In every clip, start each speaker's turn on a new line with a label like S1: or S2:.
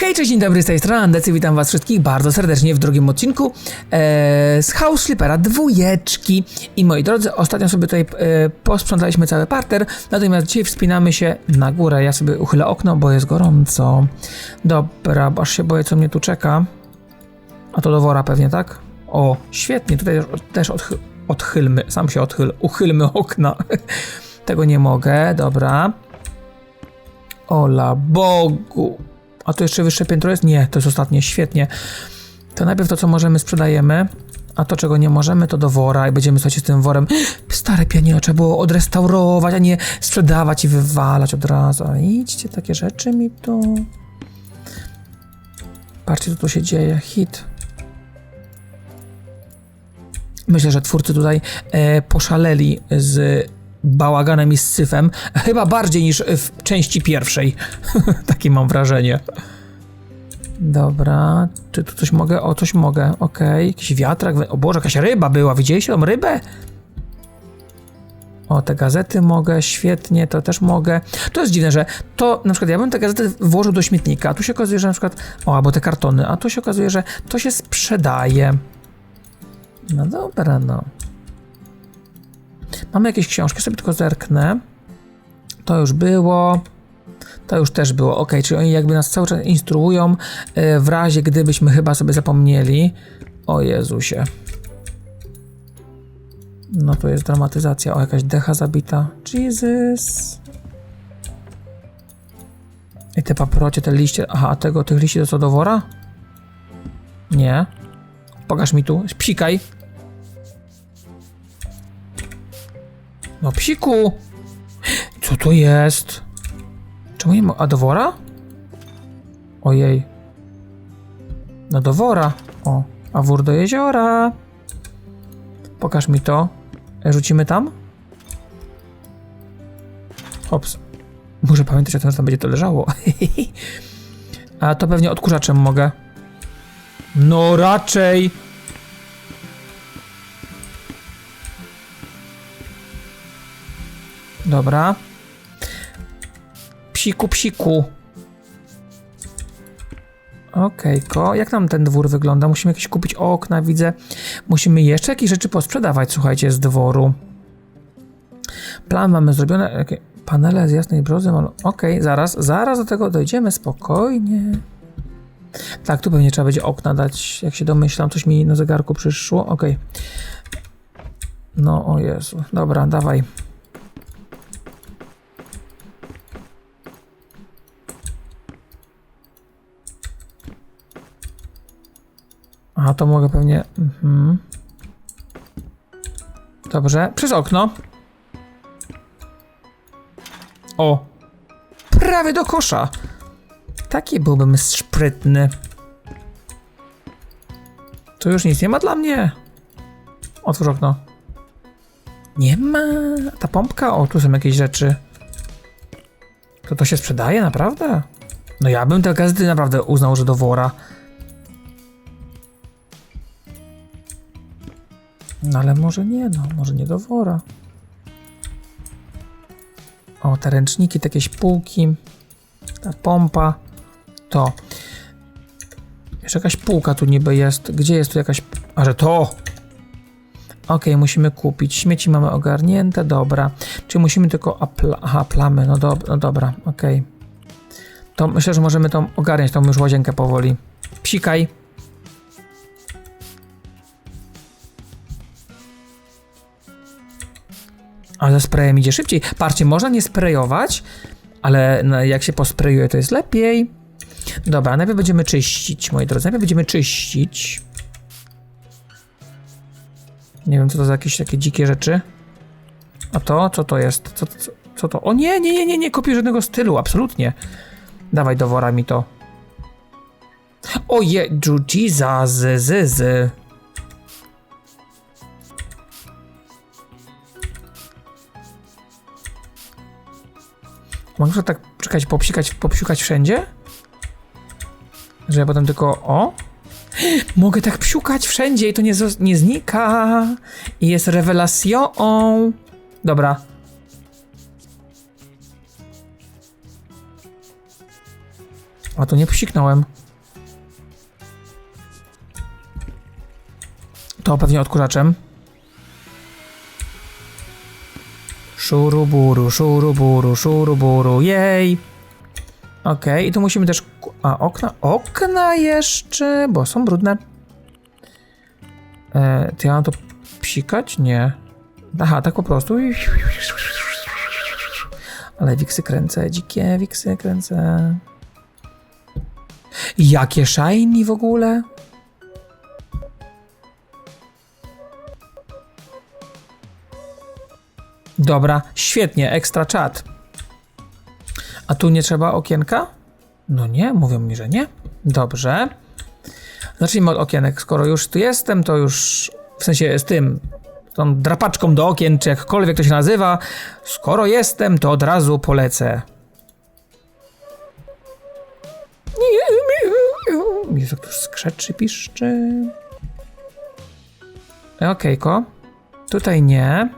S1: Hej, cześć, dzień dobry, z tej strony Andecy, witam was wszystkich bardzo serdecznie w drugim odcinku e, z House Flippera dwójeczki. I moi drodzy, ostatnio sobie tutaj e, posprzątaliśmy cały parter, natomiast dzisiaj wspinamy się na górę. Ja sobie uchylę okno, bo jest gorąco. Dobra, bo aż się boję, co mnie tu czeka. A to do wora pewnie, tak? O, świetnie, tutaj też, też odchy odchylmy, sam się odchyl, uchylmy okna. Tego nie mogę, dobra. Ola Bogu. A to jeszcze wyższe piętro jest? Nie, to jest ostatnie, świetnie. To najpierw to, co możemy, sprzedajemy, a to, czego nie możemy, to do wora i będziemy słuchajcie z tym worem. Stare pianino trzeba było odrestaurować, a nie sprzedawać i wywalać od razu. A idźcie, takie rzeczy mi tu. Patrzcie, co tu się dzieje. Hit. Myślę, że twórcy tutaj e, poszaleli z bałaganem i syfem. Chyba bardziej niż w części pierwszej. Takie mam wrażenie. Dobra, czy tu coś mogę? O, coś mogę, okej. Jakiś wiatrak, o Boże, jakaś ryba była, widzieliście tą rybę? O, te gazety mogę, świetnie, to też mogę. To jest dziwne, że to, na przykład ja bym te gazety włożył do śmietnika, a tu się okazuje, że na przykład, o, albo te kartony, a tu się okazuje, że to się sprzedaje. No dobra, no. Mamy jakieś książki, sobie tylko zerknę. To już było. To już też było. Ok, czyli oni jakby nas cały czas instruują e, w razie gdybyśmy chyba sobie zapomnieli. O Jezusie. No to jest dramatyzacja. O, jakaś decha zabita. Jesus. I te paprocie, te liście. Aha, tego, tych liści to co do wora? Nie. Pokaż mi tu. Psikaj. No psiku! Co to jest? Czemu nie ma... A do wora? Ojej. No do wora. O, a wór do jeziora. Pokaż mi to. E, Rzucimy tam? Ops. Muszę pamiętać o tym, że tam będzie to leżało. a to pewnie odkurzaczem mogę. No raczej. Dobra. Psiku, psiku. Okej, ko. Jak nam ten dwór wygląda? Musimy jakieś kupić okna, widzę. Musimy jeszcze jakieś rzeczy posprzedawać, słuchajcie, z dworu. Plan mamy zrobione. Jakie- Panele z jasnej brzozy. Okej, zaraz, zaraz do tego dojdziemy, spokojnie. Tak, tu pewnie trzeba będzie okna dać, jak się domyślam. Coś mi na zegarku przyszło. Okej. No, o Jezu. Dobra, dawaj. A to mogę pewnie. Mhm. Dobrze, przez okno. O! Prawie do kosza. Taki byłbym sprytny. Tu już nic nie ma dla mnie. Otwórz okno. Nie ma. Ta pompka? O, tu są jakieś rzeczy. To to się sprzedaje, naprawdę? No ja bym te gazety naprawdę uznał, że do wora. No ale może nie, no, może nie do wora. O, te ręczniki, te jakieś półki, ta pompa, to. Jeszcze jakaś półka tu niby jest. Gdzie jest tu jakaś... A, że to! Okej, musimy kupić. Śmieci mamy ogarnięte, dobra. Czyli musimy tylko... A, pla... Aha, plamy, no, do... no dobra, okej. To myślę, że możemy tą ogarniać, tą już łazienkę powoli. Psikaj. Ale sprayem idzie szybciej. Patrzcie, można nie sprayować, ale jak się posprayuje, to jest lepiej. Dobra, najpierw będziemy czyścić, moi drodzy. Najpierw będziemy czyścić. Nie wiem, co to za jakieś takie dzikie rzeczy. A to? Co to jest? Co, co, co to? O nie, nie, nie, nie, nie kopię żadnego stylu, absolutnie. Dawaj do wora mi to. O je, Jesus, z, z, z. Mogę tak czekać, popsikać, popsiukać wszędzie? Że ja potem tylko o? Mogę tak psiukać wszędzie i to nie, nie znika. I jest rewelacją. Dobra. A tu nie psiknąłem. To pewnie odkurzaczem. Szuruburu, szuruburu, szuruburu, jej! Okej, i tu musimy też... A, okna? Okna jeszcze, bo są brudne. E, to ja mam to psikać? Nie. Aha, tak po prostu. Ale wiksy kręcę, dzikie wiksy kręcę. Jakie shiny w ogóle? Dobra, świetnie, ekstra czat. A tu nie trzeba okienka? No nie, mówią mi, że nie. Dobrze. Zacznijmy od okienek. Skoro już tu jestem, to już w sensie z tym, tą drapaczką do okien, czy jakkolwiek to się nazywa. Skoro jestem, to od razu polecę. Jezu, tu skrzeczy, piszczy. Okejko. Tutaj nie.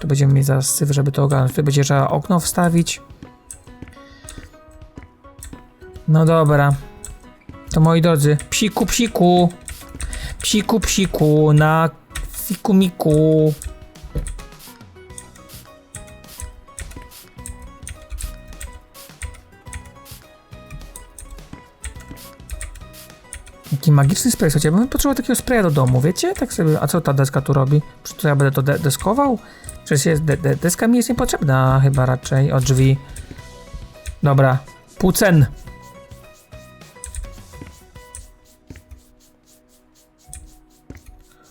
S1: Tu będziemy mieć zaraz syf, żeby to ogarnąć. Tutaj będzie trzeba okno wstawić. No dobra. To moi drodzy, psiku, psiku. Psiku, psiku, na fiku, miku. Jaki magiczny spray, słuchajcie, ja bym potrzebował takiego spraya do domu, wiecie? Tak sobie, a co ta deska tu robi? Czy to ja będę to de deskował? Przecież jest, de de deska mi jest niepotrzebna chyba raczej, od drzwi. Dobra, płucen.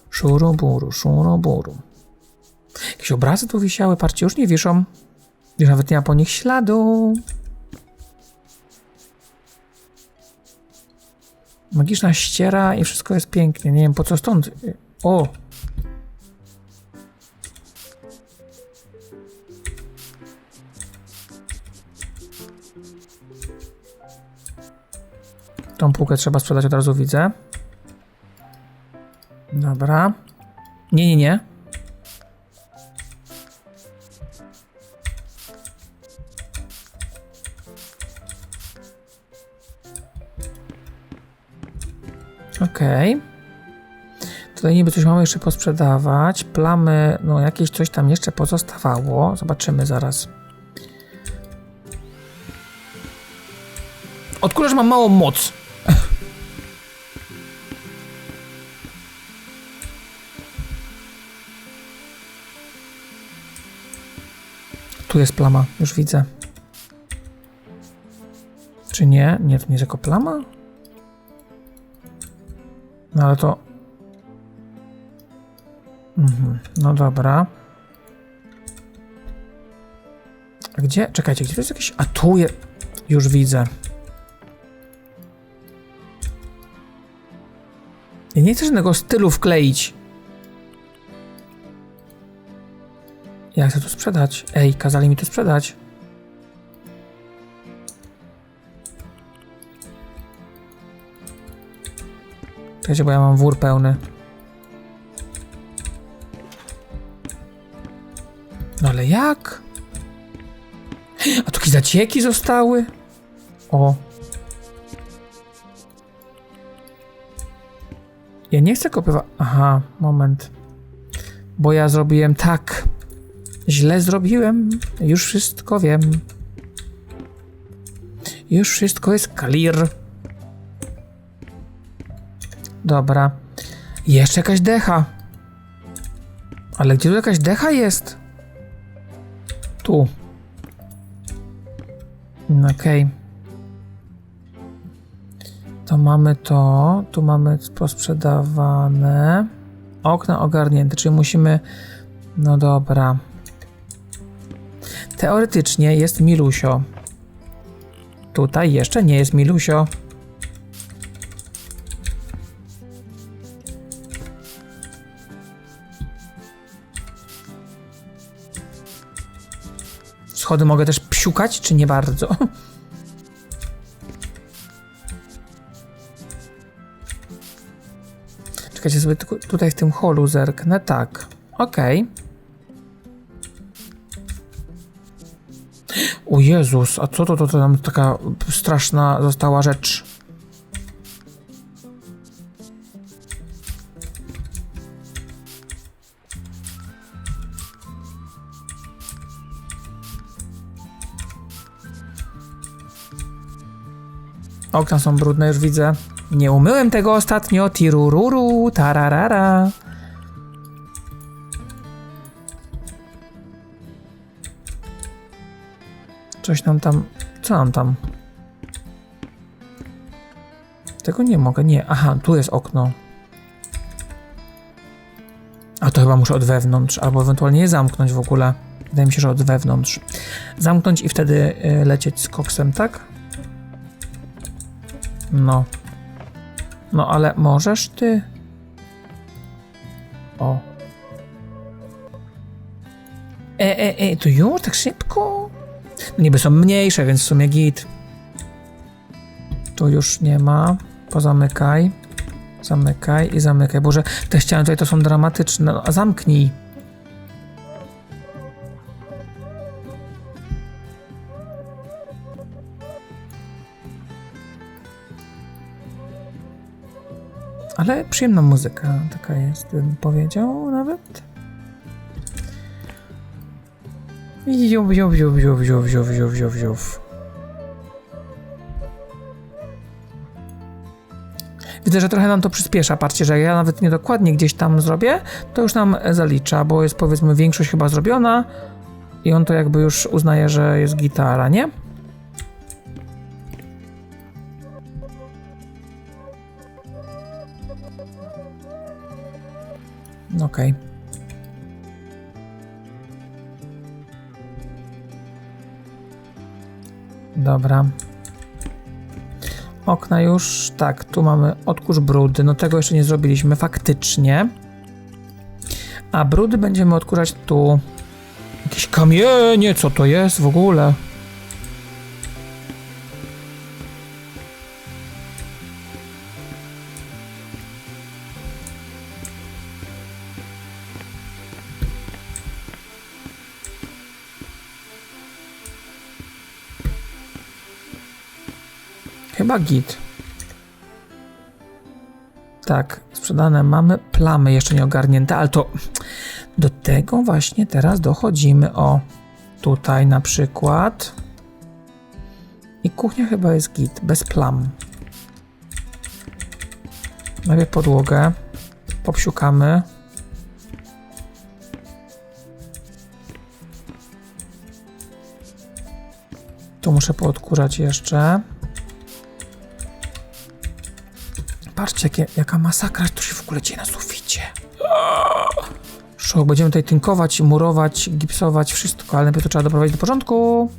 S1: Szuruburu, szuruburu. Jakieś obrazy tu wisiały, patrzcie, już nie wiszą. Już nawet nie ma po nich śladu. Magiczna ściera i wszystko jest pięknie. Nie wiem po co stąd. O! Tą półkę trzeba sprzedać od razu widzę. Dobra. Nie, nie, nie. Okej. Tutaj niby coś mamy jeszcze posprzedawać. Plamy, no jakieś coś tam jeszcze pozostawało. Zobaczymy zaraz. Odkurzacz ma małą moc. Tu jest plama, już widzę. Czy nie? Nie, to nie jest jako plama? No ale to. Mhm, no dobra. A gdzie? Czekajcie, gdzie to jest jakieś. A tu. Już widzę. Ja nie chcę żadnego stylu wkleić. Ja chcę to sprzedać. Ej, kazali mi to sprzedać. Czekajcie, bo ja mam wór pełny. No ale jak? A tu zacieki zostały? O. Ja nie chcę kopiować. Aha, moment. Bo ja zrobiłem tak. Źle zrobiłem. Już wszystko wiem. Już wszystko jest clear. Dobra. Jeszcze jakaś decha. Ale gdzie tu jakaś decha jest? Tu. Okej. To mamy to. Tu mamy posprzedawane. Okna ogarnięte, czyli musimy. No dobra. Teoretycznie jest Milusio. Tutaj jeszcze nie jest Milusio. Schody mogę też psiukać, czy nie bardzo? Czekajcie sobie tutaj w tym holu zerknę. Tak. Okej. O Jezus, a co to, to, to tam taka straszna została rzecz? Okna są brudne, już widzę. Nie umyłem tego ostatnio. Tirururu, tararara. Coś nam tam. Co nam tam? Tego nie mogę, nie. Aha, tu jest okno. A to chyba muszę od wewnątrz, albo ewentualnie je zamknąć w ogóle. Wydaje mi się, że od wewnątrz. Zamknąć i wtedy y, lecieć z koksem, tak? No. No ale możesz ty? O. E, e, e, to już tak szybko? Niby są mniejsze, więc w sumie git. Tu już nie ma. Pozamykaj. Zamykaj i zamykaj. Boże, te ściany tutaj to są dramatyczne. No, zamknij. Ale przyjemna muzyka taka jest, bym powiedział nawet. Ziów, ziów, ziów, ziów, ziów, ziów, ziów, ziów, ziów. Widzę, że trochę nam to przyspiesza. Patrzcie, że ja nawet niedokładnie gdzieś tam zrobię, to już nam zalicza, bo jest powiedzmy większość chyba zrobiona i on to jakby już uznaje, że jest gitara, nie? Okej. Dobra. Okna już. Tak, tu mamy odkurz brudy. No tego jeszcze nie zrobiliśmy faktycznie. A brudy będziemy odkurzać tu. Jakieś kamienie, co to jest w ogóle? Chyba git. Tak, sprzedane mamy plamy jeszcze nie ogarnięte, ale to do tego właśnie teraz dochodzimy. O, tutaj na przykład. I kuchnia chyba jest git, bez plam. Najpierw podłogę. Popsiukamy. Tu muszę poodkurzać jeszcze. Patrzcie, jakie, jaka masakra tu się w ogóle dzieje na suficie. Szok, będziemy tutaj tynkować, murować, gipsować, wszystko, ale najpierw to trzeba doprowadzić do porządku.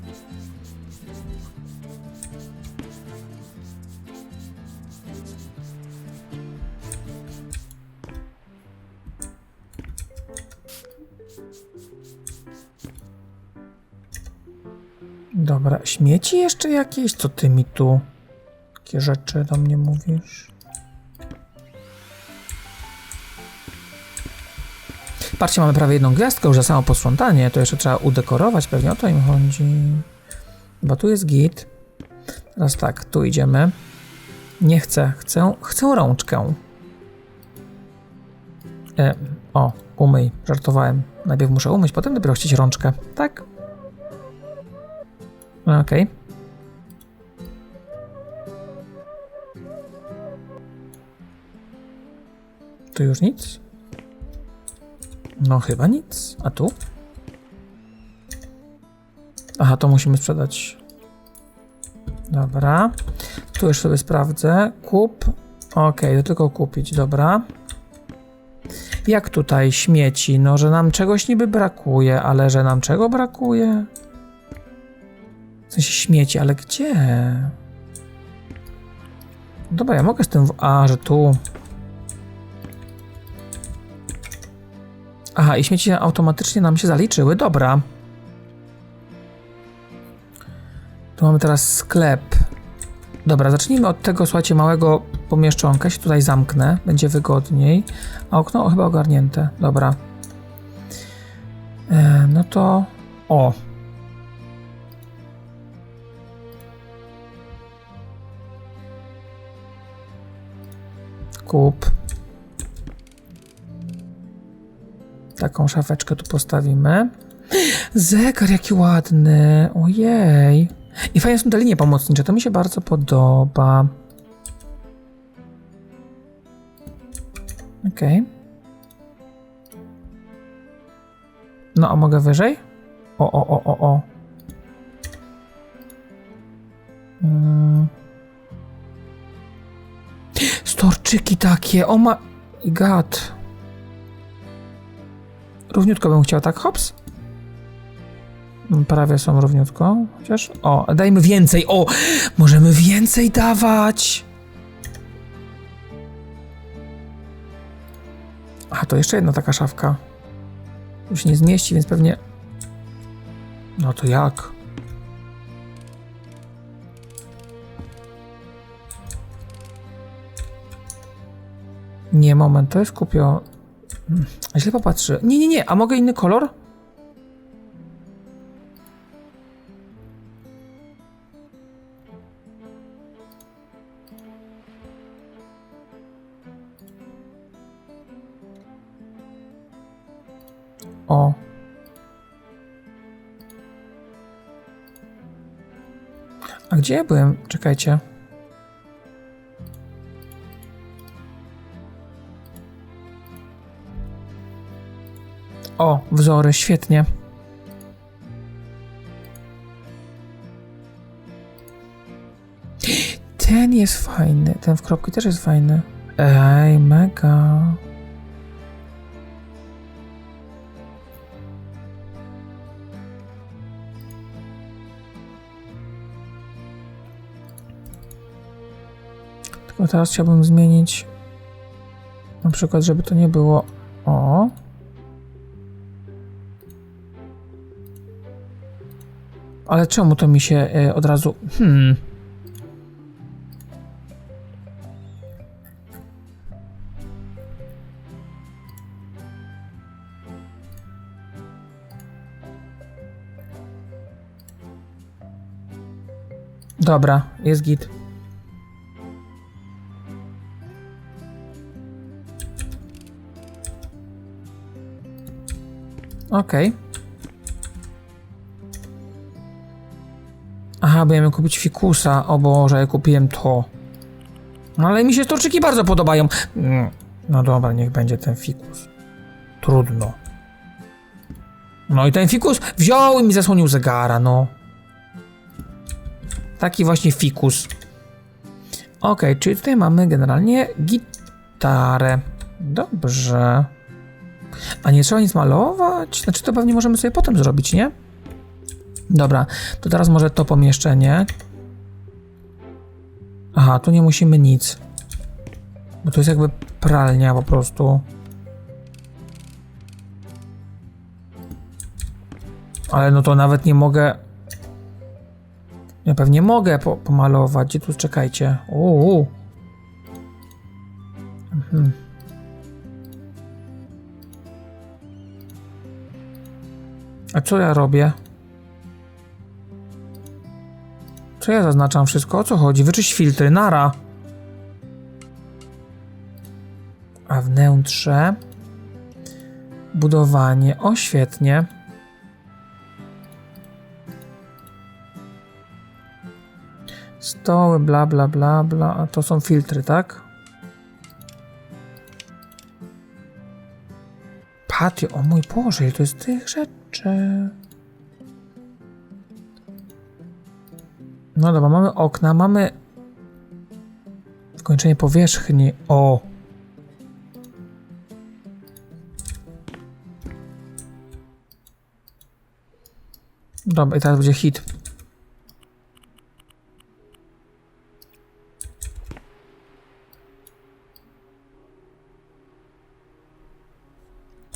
S1: Dobra, śmieci jeszcze jakieś? Co ty mi tu? Takie rzeczy do mnie mówisz? Patrzcie, mamy prawie jedną gwiazdkę już za samo posprzątanie. To jeszcze trzeba udekorować, pewnie o to im chodzi. Bo tu jest git. Teraz tak, tu idziemy. Nie chcę, chcę, chcę rączkę. E, o, umyj, żartowałem. Najpierw muszę umyć, potem dopiero chcieć rączkę, tak? Okej. Okay. Tu już nic? No chyba nic. A tu? Aha, to musimy sprzedać. Dobra. Tu już sobie sprawdzę. Kup. Ok, to tylko kupić, dobra. Jak tutaj śmieci? No, że nam czegoś niby brakuje, ale że nam czego brakuje? W sensie śmieci, ale gdzie? Dobra, ja mogę z tym... W... A, że tu... Aha, i śmieci automatycznie nam się zaliczyły. Dobra. Tu mamy teraz sklep. Dobra, zacznijmy od tego, słuchajcie, małego pomieszczonka. Się tutaj zamknę, będzie wygodniej. A okno o, chyba ogarnięte. Dobra. E, no to... O, kup. Taką szafeczkę tu postawimy. Zegar jaki ładny. Ojej. I fajne są te linie pomocnicze. To mi się bardzo podoba. Okej. No, a mogę wyżej? O, o, o, o, o. Mm. Storczyki takie, o ma... i gad. Równiutko bym chciał, tak? Hops. Prawie są równiutko, chociaż... O, dajmy więcej, o! Możemy więcej dawać! A, to jeszcze jedna taka szafka. Się nie zmieści, więc pewnie... No to jak? Nie, moment, to jest kupio... Źle popatrzy. Nie, nie, nie, a mogę inny kolor? O. A gdzie ja byłem? Czekajcie. O, wzory, świetnie. Ten jest fajny, ten w kropki też jest fajny. Ej, mega. Tylko teraz chciałbym zmienić na przykład, żeby to nie było Ale czemu to mi się e, od razu... Hmm. Dobra, jest git. Okej. Aha, miałem kupić fikusa. O Boże, ja kupiłem to. Ale mi się torczyki bardzo podobają. Mm, No dobra, niech będzie ten fikus. Trudno. No i ten fikus wziął i mi zasłonił zegara, no. Taki właśnie fikus. Okej, czyli tutaj mamy generalnie gitarę. Dobrze. A nie trzeba nic malować? Znaczy to pewnie możemy sobie potem zrobić, nie? Dobra, to teraz może to pomieszczenie. Aha, tu nie musimy nic. Bo to jest jakby pralnia po prostu. Ale no to nawet nie mogę... Ja pewnie mogę po pomalować. Gdzie tu czekajcie? Uuu. Mhm. A co ja robię? Co ja zaznaczam wszystko? O co chodzi? Wyczyść filtry, nara. A wnętrze. Budowanie. O, świetnie. Stoły, bla, bla, bla, bla. A to są filtry, tak? Patio, o mój Boże, to jest tych rzeczy. No dobra, mamy okna, mamy wykończenie powierzchni. O! Dobra, i teraz będzie hit.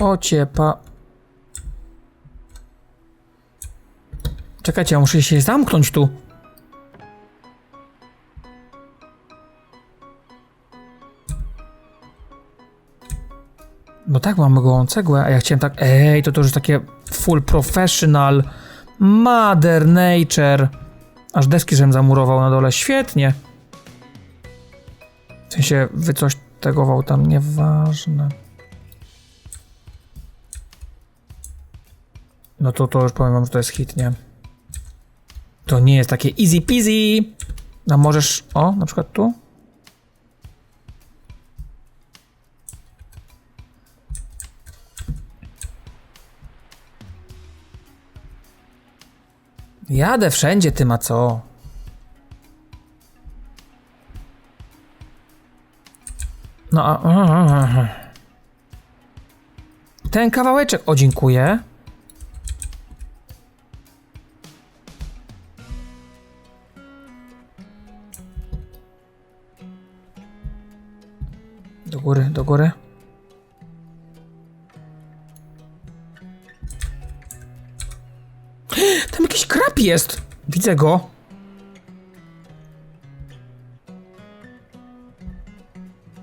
S1: Ociepa. Czekajcie, ja muszę się zamknąć tu. Tak, mamy gołą cegłę, a ja chciałem tak... Ej, to to już takie full professional. Mother nature. Aż deski żem zamurował na dole. Świetnie. W sensie, wy coś tegował tam, nieważne. No to to już powiem wam, że to jest hit, nie? To nie jest takie easy peasy. A możesz, o, na przykład tu? Jadę wszędzie, ty ma co? No a... Ten kawałeczek, o dziękuję. Jest! Widzę go.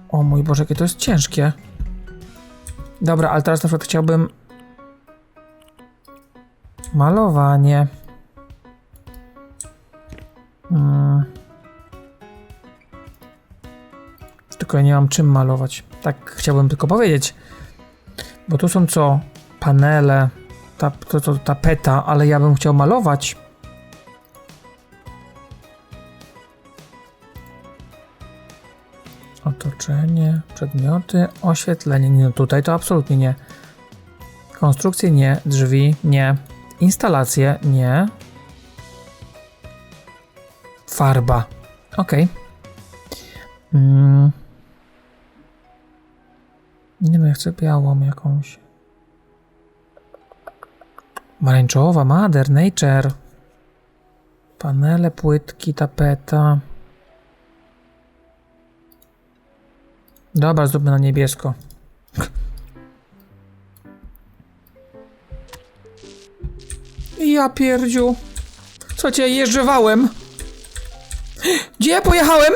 S1: O mój Boże, jakie to jest ciężkie. Dobra, ale teraz na przykład chciałbym... Malowanie. Mm. Tylko ja nie mam czym malować. Tak chciałbym tylko powiedzieć. Bo tu są co? Panele, ta, to, to tapeta, ale ja bym chciał malować. Otoczenie, przedmioty, oświetlenie. Nie, no tutaj to absolutnie nie. Konstrukcje nie, drzwi nie, instalacje nie. Farba. Ok. Mm. Nie no, ja chcę białą jakąś. Marańczowa, Mother, Nature. Panele, płytki, tapeta. Dobra, zróbmy na niebiesko. Ja pierdziu. Co cię jeżdżywałem? Gdzie ja pojechałem?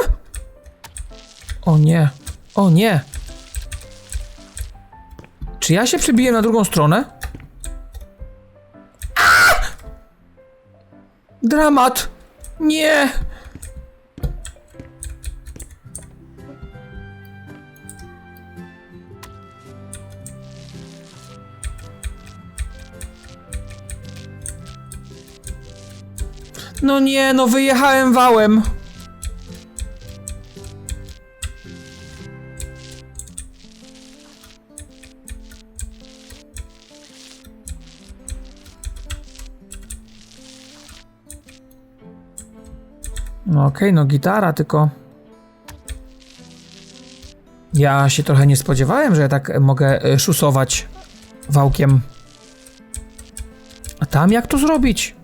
S1: O nie. O nie. Czy ja się przebiłem na drugą stronę? Dramat! Nie! Nie, no wyjechałem wałem. No okej, no gitara, tylko... Ja się trochę nie spodziewałem, że ja tak mogę e, szusować wałkiem. A tam jak to zrobić?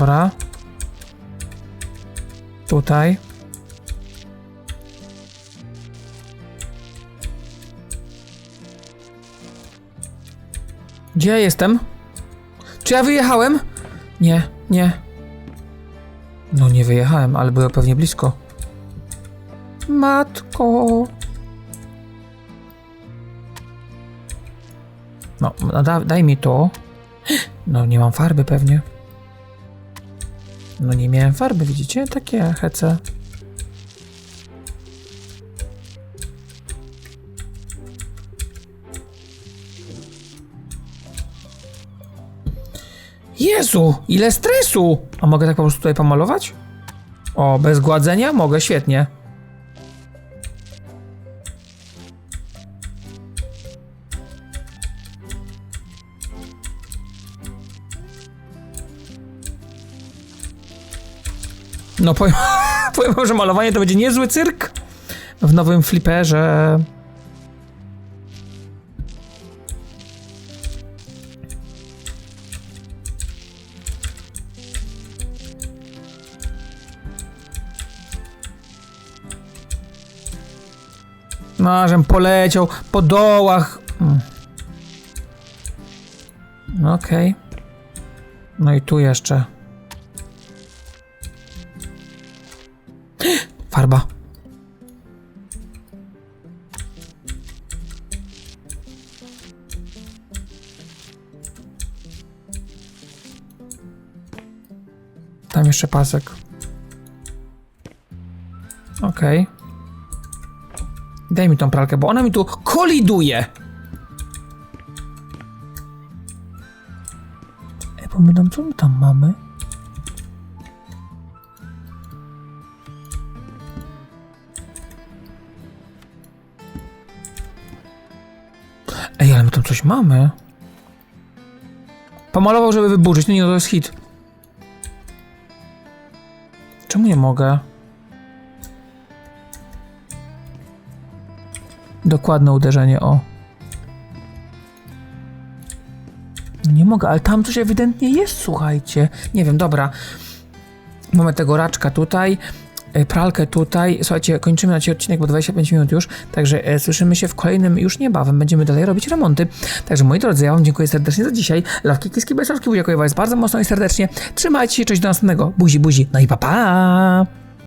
S1: Dobra. Tutaj. Gdzie ja jestem? Czy ja wyjechałem? Nie, nie. No nie wyjechałem, ale byłem pewnie blisko. Matko. No, no da, daj mi to. No nie mam farby pewnie. No nie miałem farby, widzicie? Takie hece. Jezu, ile stresu! A mogę tak po prostu tutaj pomalować? O, bez gładzenia? Mogę, świetnie. No powiem, powiem wam, że malowanie to będzie niezły cyrk w nowym fliperze. No, żem poleciał po dołach. Mm. Okej. No i tu jeszcze. Jeszcze pasek. Okej. Daj mi tą pralkę, bo ona mi tu koliduje. Ej, bo my tam, co my tam mamy? Ej, ale my tam coś mamy. Pomalował, żeby wyburzyć. No nie, no to jest hit. Mogę? Dokładne uderzenie, o. No nie mogę, ale tam coś ewidentnie jest, słuchajcie. Nie wiem, dobra. Mamy tego raczka tutaj, pralkę tutaj. Słuchajcie, kończymy na dzisiaj odcinek, bo 25 minut już, także e, słyszymy się w kolejnym już niebawem. Będziemy dalej robić remonty. Także moi drodzy, ja wam dziękuję serdecznie za dzisiaj. Lawki, kiski, bezrożki, dziękuję was bardzo mocno i serdecznie. Trzymajcie się, cześć do następnego. Buzi, buzi, no i pa pa!